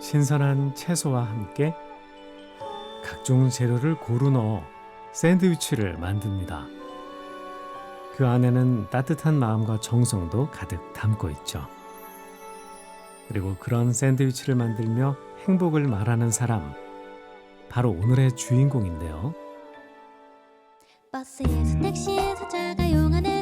신선한 채소와 함께 각종 재료를 고루 넣어 샌드위치를 만듭니다. 그 안에는 따뜻한 마음과 정성도 가득 담고 있죠. 그리고 그런 샌드위치를 만들며 행복을 말하는 사람, 바로 오늘의 주인공인데요. 버스에서 택시에서 자가용 안에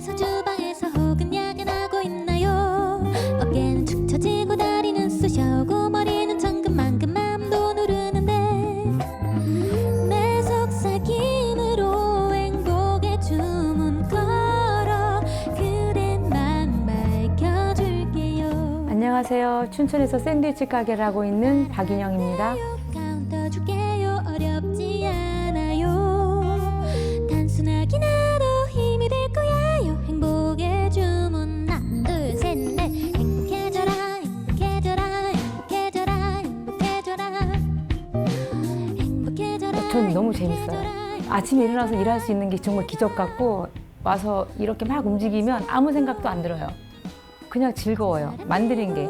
안녕하세요. 춘천에서 샌드위치 가게를 하고 있는 박인영입니다. 행복해져라 전 너무 재밌어요. 아침에 일어나서 일할 수 있는 게 정말 기적 같고 와서 이렇게 막 움직이면 아무 생각도 안 들어요. 그냥 즐거워요. 만드는 게.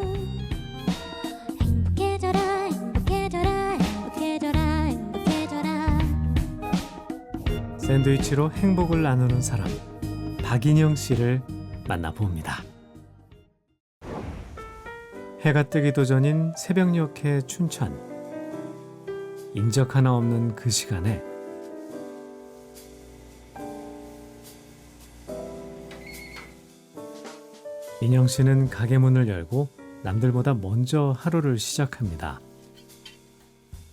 행복해져라 행복해져라 행복해져라 행복해져라 샌드위치로 행복을 나누는 사람, 박인영 씨를 만나봅니다. 해가 뜨기도 전인 새벽녘의 춘천. 인적 하나 없는 그 시간에 인영 씨는 가게 문을 열고 남들보다 먼저 하루를 시작합니다.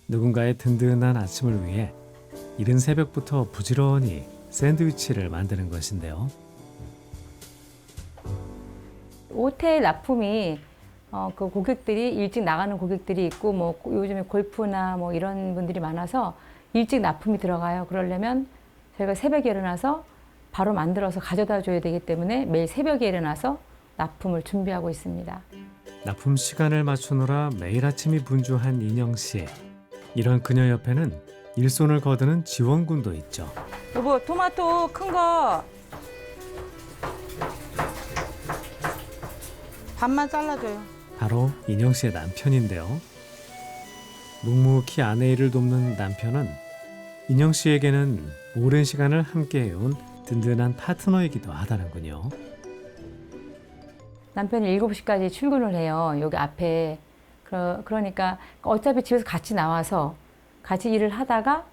누군가의 든든한 아침을 위해 이른 새벽부터 부지런히 샌드위치를 만드는 것인데요. 호텔 납품이 어, 그 고객들이 일찍 나가는 고객들이 있고 뭐 요즘에 골프나 뭐 이런 분들이 많아서 일찍 납품이 들어가요. 그러려면 저희가 새벽에 일어나서 바로 만들어서 가져다 줘야 되기 때문에 매일 새벽에 일어나서 납품을 준비하고 있습니다. 납품 시간을 맞추느라 매일 아침이 분주한 인영 씨. 이런 그녀 옆에는 일손을 거두는 지원군도 있죠. 여보 토마토 큰 거 반만 잘라줘요. 바로 인영 씨의 남편인데요. 묵묵히 아내 일을 돕는 남편은 인영 씨에게는 오랜 시간을 함께 해온 든든한 파트너이기도 하다는군요. 남편이 7시까지 출근을 해요. 여기 앞에. 그러, 그러니까 어차피 집에서 같이 나와서 같이 일을 하다가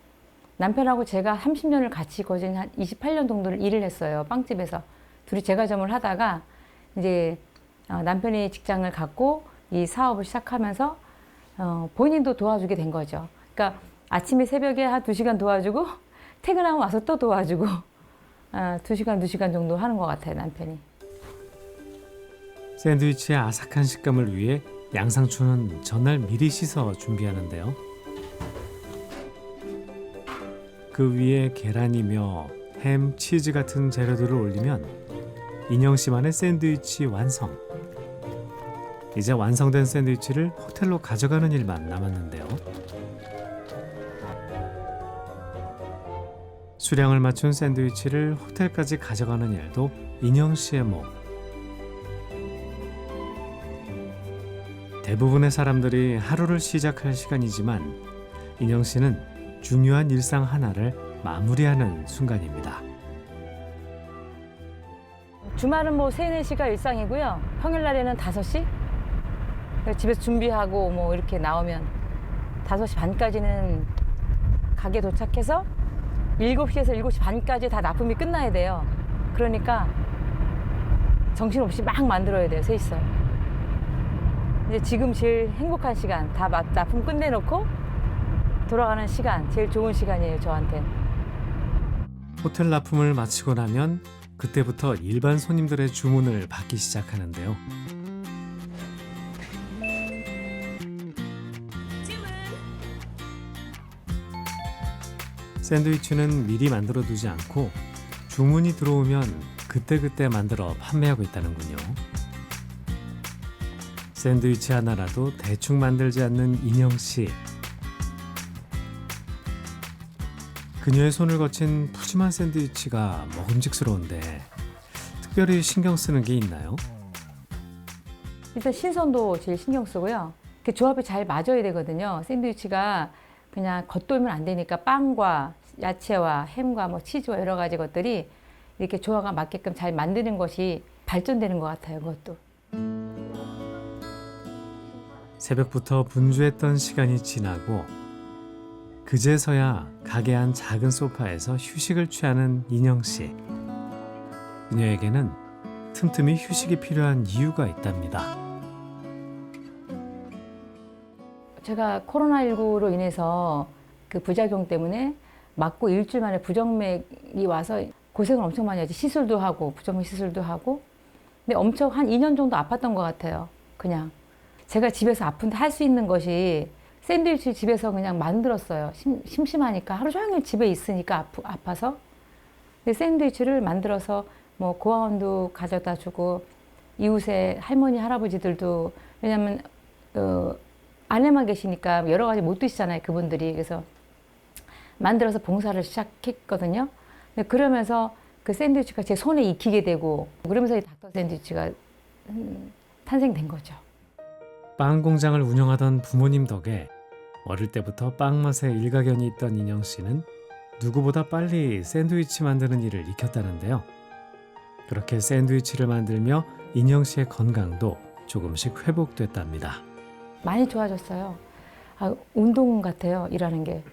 남편하고 제가 30년을 같이 거의 한 28년 정도를 일을 했어요. 빵집에서. 둘이 제과점을 하다가 이제 어, 남편이 직장을 갖고 이 사업을 시작하면서 어, 본인도 도와주게 된 거죠. 그러니까 아침에 새벽에 한 2시간 도와주고 퇴근하고 와서 또 도와주고 어, 2시간, 2시간 정도 하는 것 같아요, 남편이. 샌드위치의 아삭한 식감을 위해 양상추는 전날 미리 씻어 준비하는데요. 그 위에 계란이며 햄, 치즈 같은 재료들을 올리면 인영 씨만의 샌드위치 완성. 이제 완성된 샌드위치를 호텔로 가져가는 일만 남았는데요. 수량을 맞춘 샌드위치를 호텔까지 가져가는 일도 인영 씨의 몫. 대부분의 사람들이 하루를 시작할 시간이지만 인영 씨는 중요한 일상 하나를 마무리하는 순간입니다. 주말은 뭐 3, 4시가 일상이고요. 평일날에는 5시? 집에서 준비하고 뭐 이렇게 나오면 5시 반까지는 가게 도착해서 7시에서 7시 반까지 다 납품이 끝나야 돼요. 그러니까 정신없이 막 만들어야 돼요, 셋이서. 지금 제일 행복한 시간, 다 마- 납품 끝내놓고 돌아가는 시간, 제일 좋은 시간이에요, 저한테. 호텔 납품을 마치고 나면 그때부터 일반 손님들의 주문을 받기 시작하는데요. 샌드위치는 미리 만들어 두지 않고 주문이 들어오면 그때그때 만들어 판매하고 있다는군요. 샌드위치 하나라도 대충 만들지 않는 인영 씨. 그녀의 손을 거친 푸짐한 샌드위치가 먹음직스러운데 특별히 신경 쓰는 게 있나요? 일단 신선도 제일 신경 쓰고요. 그 조합이 잘 맞아야 되거든요. 샌드위치가 그냥 겉돌면 안 되니까 빵과 야채와 햄과 뭐 치즈와 여러 가지 것들이 이렇게 조화가 맞게끔 잘 만드는 것이 발전되는 것 같아요. 그것도. 새벽부터 분주했던 시간이 지나고 그제서야 가게 안 작은 소파에서 휴식을 취하는 인영 씨. 그녀에게는 틈틈이 휴식이 필요한 이유가 있답니다. 제가 코로나19로 인해서 그 부작용 때문에 맞고 일주일 만에 부정맥이 와서 고생을 엄청 많이 하지. 시술도 하고, 부정맥 시술도 하고. 근데 엄청 한 2년 정도 아팠던 것 같아요. 그냥. 제가 집에서 아픈데 할 수 있는 것이 샌드위치 집에서 그냥 만들었어요. 심, 심심하니까. 하루 종일 집에 있으니까 아프, 아파서. 근데 샌드위치를 만들어서 뭐 고아원도 가져다 주고, 이웃의 할머니, 할아버지들도, 왜냐면, 어, 아내만 계시니까 여러 가지 못 드시잖아요, 그분들이. 그래서 만들어서 봉사를 시작했거든요. 근데 그러면서 그 샌드위치가 제 손에 익히게 되고, 그러면서 이 닥터 샌드위치가 음, 탄생된 거죠. 빵 공장을 운영하던 부모님 덕에 어릴 때부터 빵 맛에 일가견이 있던 인영 씨는 누구보다 빨리 샌드위치 만드는 일을 익혔다는데요. 그렇게 샌드위치를 만들며 인영 씨의 건강도 조금씩 회복됐답니다. 많이 좋아졌어요. 아, 운동 같아요, 일하는 게.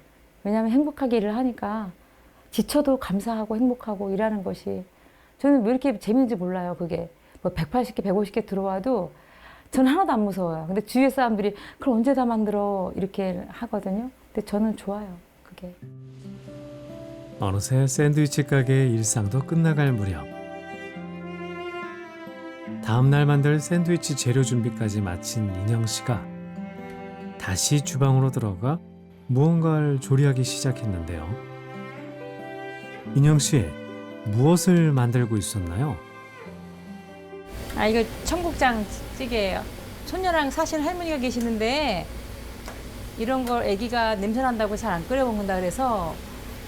왜냐하면 행복하게 일을 하니까 지쳐도 감사하고 행복하고 일하는 것이 저는 왜 이렇게 재밌는지 몰라요, 그게. 뭐 180개, 150개 들어와도 저는 하나도 안 무서워요. 근데 주위의 사람들이 그걸 언제 다 만들어? 이렇게 하거든요. 근데 저는 좋아요, 그게. 어느새 샌드위치 가게의 일상도 끝나갈 무렵 다음 날 만들 샌드위치 재료 준비까지 마친 인영 씨가 다시 주방으로 들어가 무언가를 조리하기 시작했는데요. 인영 씨, 무엇을 만들고 있었나요? 아 이거 청국장 찌개예요. 손녀랑 사신 할머니가 계시는데 이런 걸 아기가 냄새 난다고 잘 안 끓여 먹는다 그래서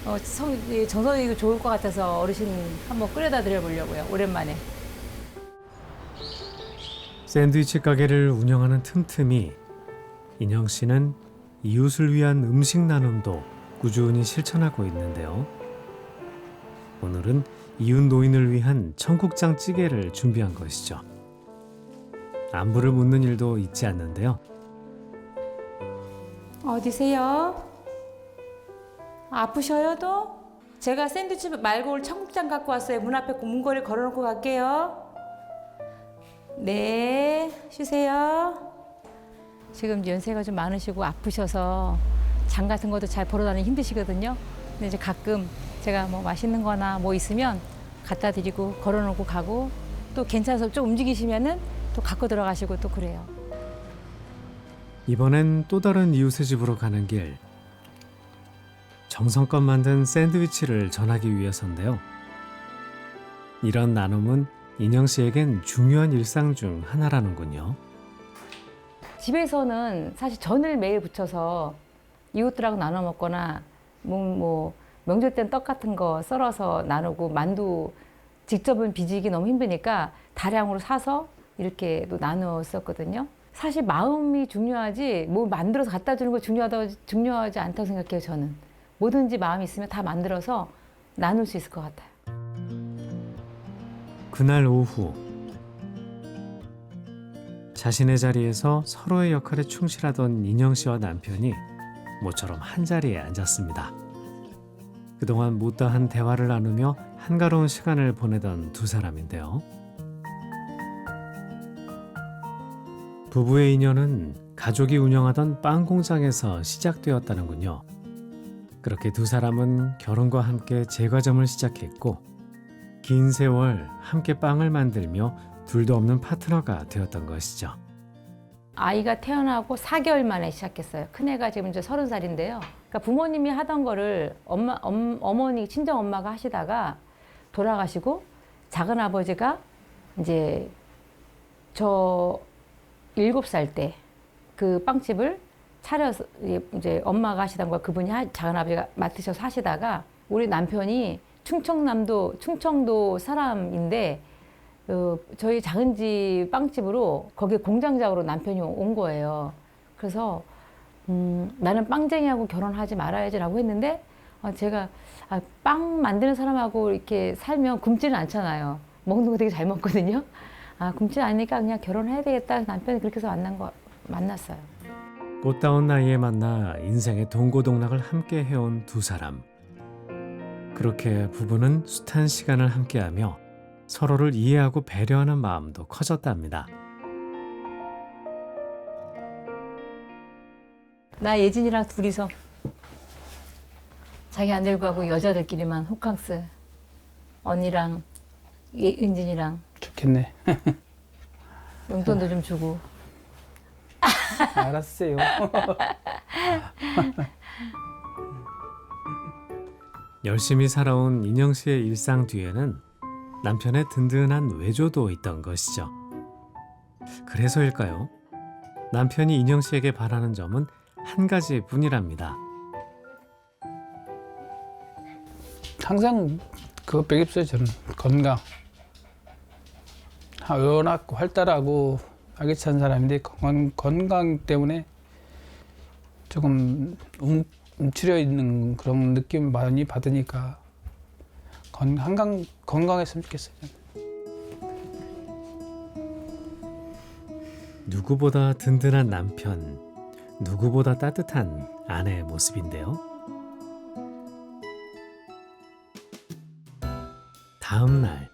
어, 성, 이 정서이고 좋을 것 같아서 어르신 한번 끓여다 드려보려고요. 오랜만에. 샌드위치 가게를 운영하는 틈틈이 인영 씨는 이웃을 위한 음식 나눔도 꾸준히 실천하고 있는데요. 오늘은 이웃 노인을 위한 청국장 찌개를 준비한 것이죠. 안부를 묻는 일도 잊지 않는데요. 어디세요? 아프셔요 또? 제가 샌드위치 말고 오늘 청국장 갖고 왔어요. 문 앞에 문고리 걸어놓고 갈게요. 네, 쉬세요. 지금 연세가 좀 많으시고 아프셔서 장 같은 것도 잘 보러 다니기 힘드시거든요. 근데 이제 가끔 제가 뭐 맛있는 거나 뭐 있으면 갖다 드리고 걸어놓고 가고 또 괜찮아서 좀 움직이시면은 또 갖고 들어가시고 또 그래요. 이번엔 또 다른 이웃의 집으로 가는 길. 정성껏 만든 샌드위치를 전하기 위해서인데요. 이런 나눔은 인영 씨에겐 중요한 일상 중 하나라는군요. 집에서는 사실 전을 매일 부쳐서 이웃들하고 나눠 먹거나 뭐, 뭐 명절 땐 떡 같은 거 썰어서 나누고 만두 직접은 비지기 너무 힘드니까 다량으로 사서 이렇게 또 나누었었거든요. 사실 마음이 중요하지 뭐 만들어서 갖다 주는 거 중요하다 중요하지 않다고 생각해요 저는 뭐든지 마음이 있으면 다 만들어서 나눌 수 있을 것 같아요. 그날 오후 자신의 자리에서 서로의 역할에 충실하던 인영 씨와 남편이 모처럼 한 자리에 앉았습니다. 그동안 못다한 대화를 나누며 한가로운 시간을 보내던 두 사람인데요. 부부의 인연은 가족이 운영하던 빵 공장에서 시작되었다는군요. 그렇게 두 사람은 결혼과 함께 제과점을 시작했고 긴 세월 함께 빵을 만들며 둘도 없는 파트너가 되었던 것이죠. 아이가 태어나고 4개월 만에 시작했어요. 큰애가 지금 이제 30살인데요. 그러니까 부모님이 하던 거를 엄마, 엄, 어머니, 친정 엄마가 하시다가 돌아가시고 작은 아버지가 이제 저 7살 때 그 빵집을 차려서 이제 엄마가 하시던 걸 그분이 하- 작은 아버지가 맡으셔서 하시다가 우리 남편이 충청남도 충청도 사람인데 어, 저희 작은 집 빵집으로 거기 공장장으로 남편이 온 거예요. 그래서 음, 나는 빵쟁이하고 결혼하지 말아야지라고 했는데 아, 제가 아, 빵 만드는 사람하고 이렇게 살면 굶지는 않잖아요. 먹는 거 되게 잘 먹거든요. 아 굶지 않으니까 그냥 결혼해야 되겠다. 남편이 그렇게 해서 만난 거 만났어요. 꽃다운 나이에 만나 인생의 동고동락을 함께 해온 두 사람. 그렇게 부부는 숱한 시간을 함께하며 서로를 이해하고 배려하는 마음도 커졌답니다. 나 예진이랑 둘이서 자기 안 들고 가고 여자들끼리만 호캉스 언니랑 예, 은진이랑 좋겠네. 용돈도 좀 주고 알았어요. 열심히 살아온 인영 씨의 일상 뒤에는 남편의 든든한 외조도 있던 것이죠. 그래서일까요? 남편이 인영 씨에게 바라는 점은 한 가지 뿐이랍니다. 항상 그것밖에 없어요, 저는. 건강. 아, 워낙 활달하고 활기찬 사람인데 건강, 건강 때문에 조금 움, 움츠려 있는 그런 느낌을 많이 받으니까 건, 항상 건강했으면 좋겠어요. 저는. 누구보다 든든한 남편, 누구보다 따뜻한 아내의 모습인데요. 다음 날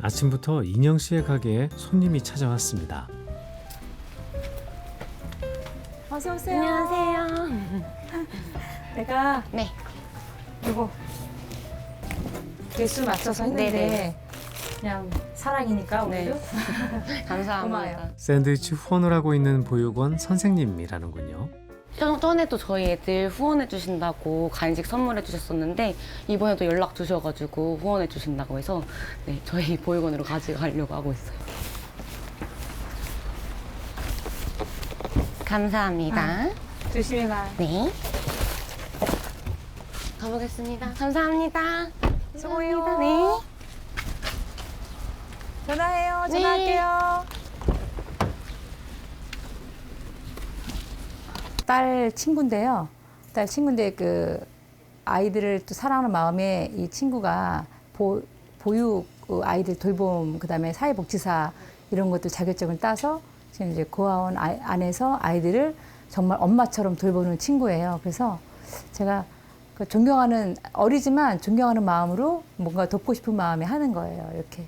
아침부터 인영 씨의 가게에 손님이 찾아왔습니다. 어서 오세요. 안녕하세요. 내가 네. 이거 개수 맞춰서 했는데 네네. 그냥 사랑이니까 네. 오늘도 감사합니다. 고마워요. 샌드위치 후원을 하고 있는 보육원 선생님이라는군요. 전- 전에도 저희 애들 후원해 주신다고 간식 선물해 주셨었는데 이번에도 연락 주셔가지고 후원해 주신다고 해서 네, 저희 보육원으로 가져가려고 하고 있어요. 감사합니다. 조심히 가. 네. 가보겠습니다. 감사합니다. 수고해요. 감사합니다. 네. 전화해요. 네. 전화할게요. 딸 친구인데요. 딸 친구인데 그 아이들을 또 사랑하는 마음에 이 친구가 보, 보육 그 아이들 돌봄 그다음에 사회복지사 이런 것도 자격증을 따서 지금 이제 고아원 아- 안에서 아이들을 정말 엄마처럼 돌보는 친구예요. 그래서 제가 그 존경하는 어리지만 존경하는 마음으로 뭔가 돕고 싶은 마음에 하는 거예요. 이렇게.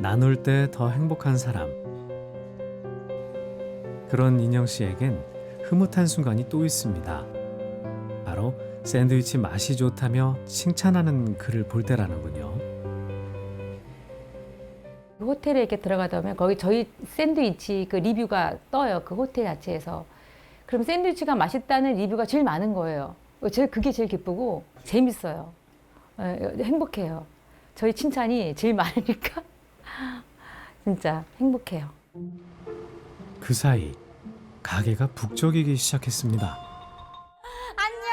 나눌 때 더 행복한 사람. 그런 인영 씨에겐 흐뭇한 순간이 또 있습니다. 바로 샌드위치 맛이 좋다며 칭찬하는 글을 볼 때라는군요. 그 호텔에 이렇게 들어가다 보면 거기 저희 샌드위치 그 리뷰가 떠요. 그 호텔 자체에서. 그럼 샌드위치가 맛있다는 리뷰가 제일 많은 거예요. 제일 그게 제일 기쁘고 재밌어요. 예, 행복해요. 저희 칭찬이 제일 많으니까 진짜 행복해요. 그 사이 가게가 북적이기 시작했습니다. 안녕.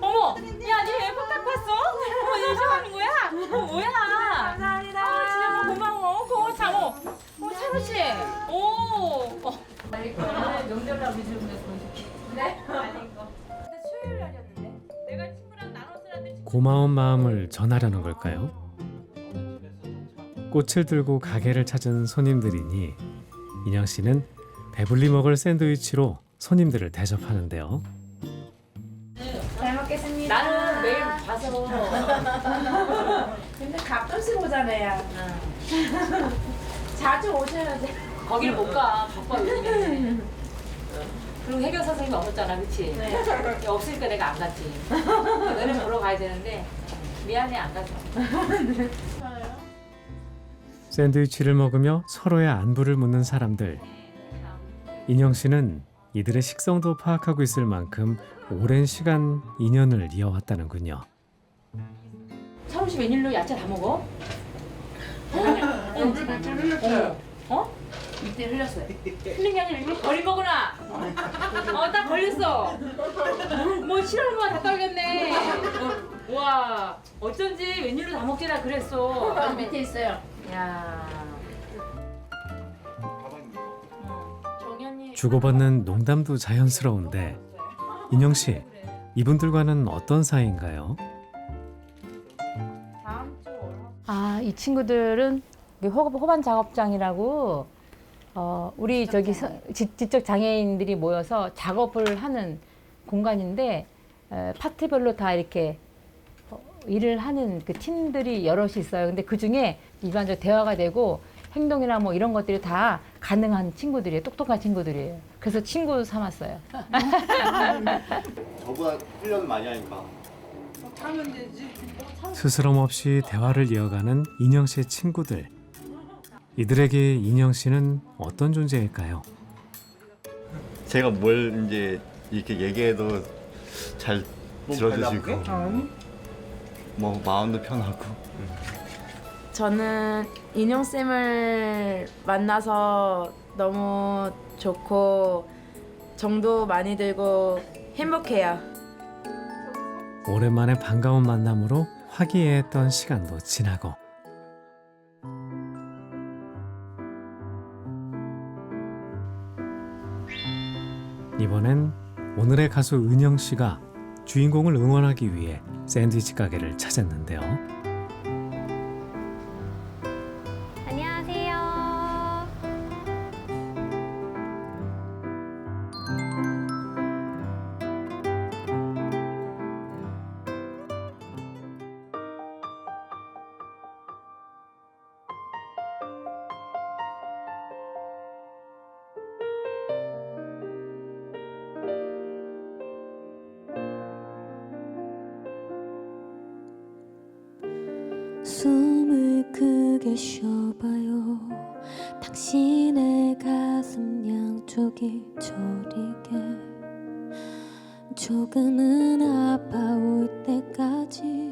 어머, 야, 니왜 폰탁 왔어? 어머, 니 이제 하는 거야? 어, 뭐야? 감사합니다. 아, 진짜 너무 고마워. 고마워, 장어. 어, 씨. 오. 어. 날이었는데. 내가 친구랑 나눠서 하는데 고마운 마음을 전하려는 걸까요? 꽃을 들고 가게를 찾은 손님들이니 인영 씨는 배불리 먹을 샌드위치로 손님들을 대접하는데요. 나는 매일 봐서. 근데 가끔씩 오잖아요. 자주 오셔야지. 거기를 못 가. 바빠, 요즘에. 그리고 해경 선생님이 없었잖아, 그치? 없으니까 내가 안 갔지. 너네 보러 가야 되는데, 미안해, 안 가서. 샌드위치를 먹으며 서로의 안부를 묻는 사람들. 인영 씨는 이들의 식성도 파악하고 있을 만큼 오랜 시간 인연을 이어왔다는군요. 차로 씨 웬일로 야채 다 먹어? 어? 어? 어? 이때 흘렸어요. 틀린 게 아니라 일부러 버린 거구나. 어, 딱 걸렸어. 뭐 싫어하는 거다 떨겼네. 어, 와, 어쩐지 웬일로 다 먹지라 그랬어. 아, 밑에 있어요. 야. 주고받는 농담도 자연스러운데 인영 씨 이분들과는 어떤 사이인가요? 아, 이 친구들은 그 호- 호반 작업장이라고 어, 우리 저기 서- 지- 지적 장애인들이 모여서 작업을 하는 공간인데 에, 파트별로 다 이렇게 어, 일을 하는 그 팀들이 여럿이 있어요. 근데 그 중에 일반적으로 대화가 되고 행동이나 뭐 이런 것들이 다 가능한 친구들이에요. 똑똑한 친구들이에요. 그래서 친구 삼았어요. 저보다 훈련을 많이 하니까 스스럼 없이 대화를 이어가는 인영 씨의 친구들. 이들에게 인영 씨는 어떤 존재일까요? 제가 뭘 이제 이렇게 얘기해도 잘 들어주시고 뭐 마음도 편하고 저는 인형 쌤을 만나서 너무 좋고 정도 많이 들고 행복해요. 오랜만에 반가운 만남으로 화기애애했던 시간도 지나고 이번엔 오늘의 가수 은영 씨가 주인공을 응원하기 위해 샌드위치 가게를 찾았는데요. 쉬어봐요. 당신의 가슴 양쪽이 저리게. 조금은 아파올 때까지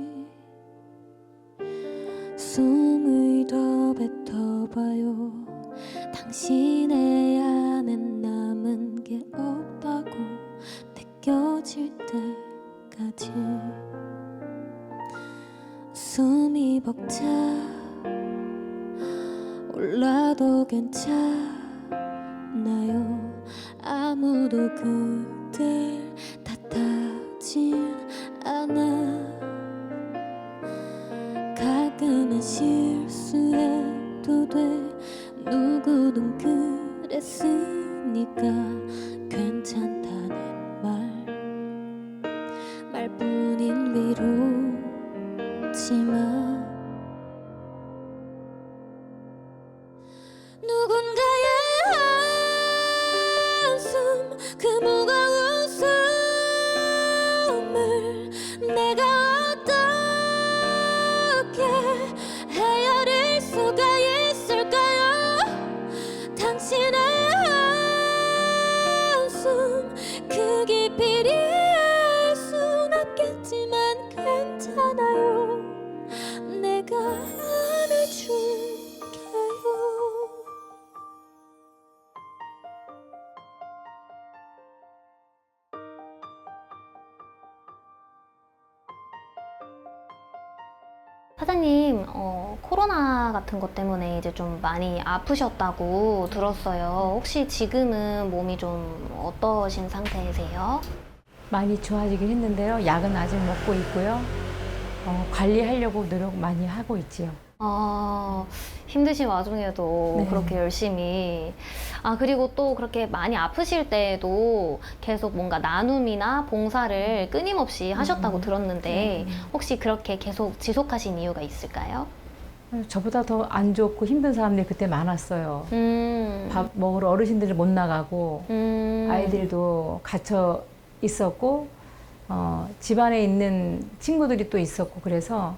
괜찮아요. 아무도 그댈 탓하진 않아. 가끔은 실수해도 돼. 누구든 그랬으니까 괜찮다 같은 것 때문에 이제 좀 많이 아프셨다고 들었어요. 혹시 지금은 몸이 좀 어떠신 상태세요? 많이 좋아지긴 했는데요. 약은 아직 먹고 있고요. 어, 관리하려고 노력 많이 하고 있지요. 아, 힘드신 와중에도 네. 그렇게 열심히. 아, 그리고 또 그렇게 많이 아프실 때에도 계속 뭔가 나눔이나 봉사를 끊임없이 하셨다고 들었는데, 혹시 그렇게 계속 지속하신 이유가 있을까요? 저보다 더 안 좋고 힘든 사람들이 그때 많았어요. 음. 밥 먹으러 어르신들이 못 나가고 음. 아이들도 갇혀 있었고 어, 집안에 있는 친구들이 또 있었고 그래서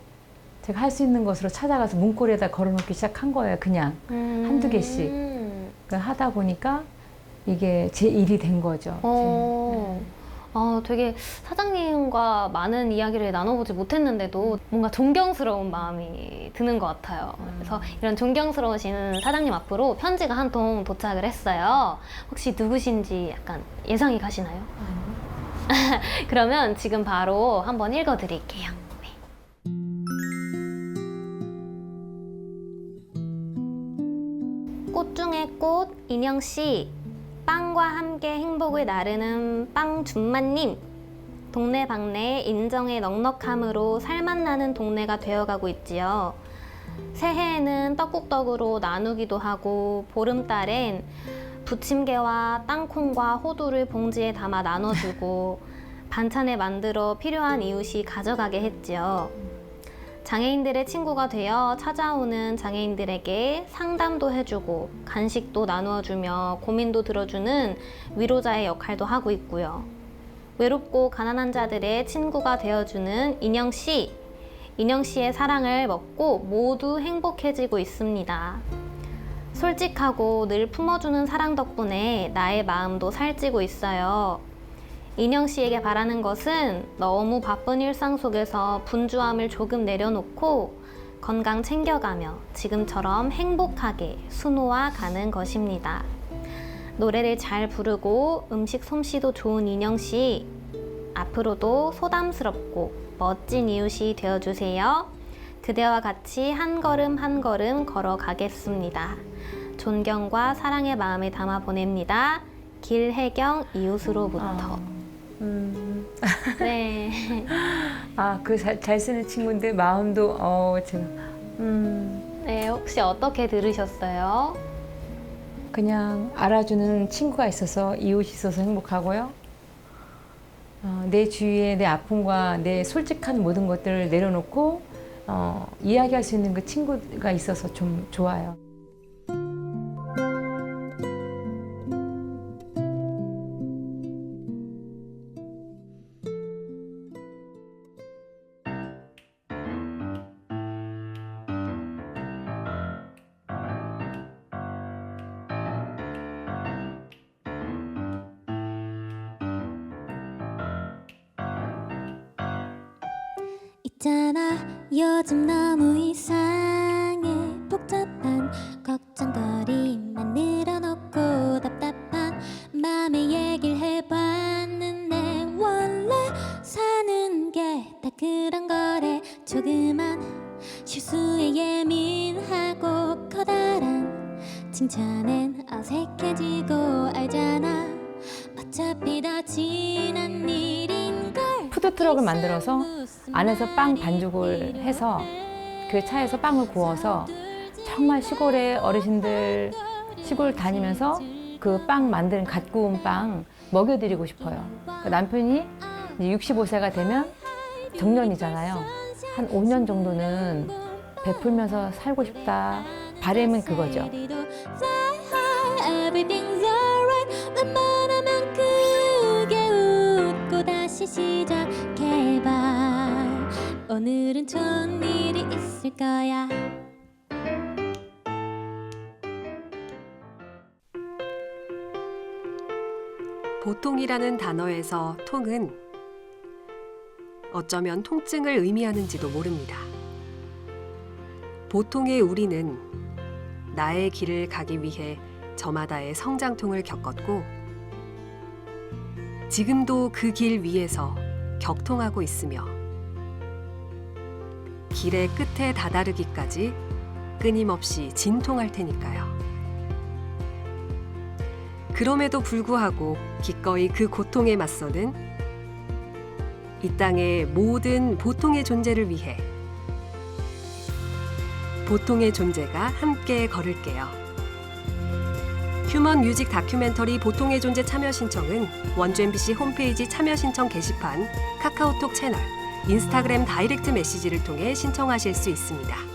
제가 할 수 있는 것으로 찾아가서 문고리에다 걸어놓기 시작한 거예요. 그냥 음. 한두 개씩. 그 하다 보니까 이게 제 일이 된 거죠. 어. 어, 되게 사장님과 많은 이야기를 나눠보지 못했는데도 뭔가 존경스러운 마음이 드는 것 같아요. 그래서 이런 존경스러우신 사장님 앞으로 편지가 한 통 도착을 했어요. 혹시 누구신지 약간 예상이 가시나요? 그러면 지금 바로 한번 읽어드릴게요. 네. 꽃 중에 꽃, 인형 씨, 빵과 함께 행복을 나르는 빵 준마님. 동네방네 인정의 넉넉함으로 살맛 나는 동네가 되어가고 있지요. 새해에는 떡국떡으로 나누기도 하고 보름달엔 부침개와 땅콩과 호두를 봉지에 담아 나눠주고 반찬에 만들어 필요한 이웃이 가져가게 했지요. 장애인들의 친구가 되어 찾아오는 장애인들에게 상담도 해주고 간식도 나누어주며 고민도 들어주는 위로자의 역할도 하고 있고요. 외롭고 가난한 자들의 친구가 되어주는 인영 씨. 인영 씨의 사랑을 먹고 모두 행복해지고 있습니다. 솔직하고 늘 품어주는 사랑 덕분에 나의 마음도 살찌고 있어요. 인영 씨에게 바라는 것은 너무 바쁜 일상 속에서 분주함을 조금 내려놓고 건강 챙겨가며 지금처럼 행복하게 수놓아 가는 것입니다. 노래를 잘 부르고 음식 솜씨도 좋은 인영 씨. 앞으로도 소담스럽고 멋진 이웃이 되어주세요. 그대와 같이 한 걸음 한 걸음 걸어가겠습니다. 존경과 사랑의 마음을 담아 보냅니다. 길혜경 이웃으로부터. 음, 네. 아, 그 잘 쓰는 친구인데 마음도 어, 지금 음, 네, 혹시 어떻게 들으셨어요? 그냥 알아주는 친구가 있어서 이웃이 있어서 행복하고요. 어, 내 주위에 내 아픔과 내 솔직한 모든 것들을 내려놓고 어, 이야기할 수 있는 그 친구가 있어서 좀 좋아요. 있잖아. 요즘 너무 이상해. 복잡한 걱정거리만 늘어 푸드트럭을 만들어서 안에서 빵 반죽을 해서 그 차에서 빵을 구워서 정말 시골의 어르신들 시골 다니면서 그 빵 만드는 갓 구운 빵 먹여드리고 싶어요. 그 남편이 이제 65세가 되면 정년이잖아요. 한 5년 정도는 베풀면서 살고 싶다. 바람은 그거죠. 다시 시작해봐 오늘은 좋은 일이 있을 거야 보통이라는 단어에서 통은 어쩌면 통증을 의미하는지도 모릅니다. 보통의 우리는 나의 길을 가기 위해 저마다의 성장통을 겪었고 지금도 그 길 위에서 격통하고 있으며 길의 끝에 다다르기까지 끊임없이 진통할 테니까요. 그럼에도 불구하고 기꺼이 그 고통에 맞서는 이 땅의 모든 보통의 존재를 위해 보통의 존재가 함께 걸을게요. 휴먼 뮤직 다큐멘터리 보통의 존재 참여 신청은 원주 MBC 홈페이지 참여 신청 게시판, 카카오톡 채널, 인스타그램 다이렉트 메시지를 통해 신청하실 수 있습니다.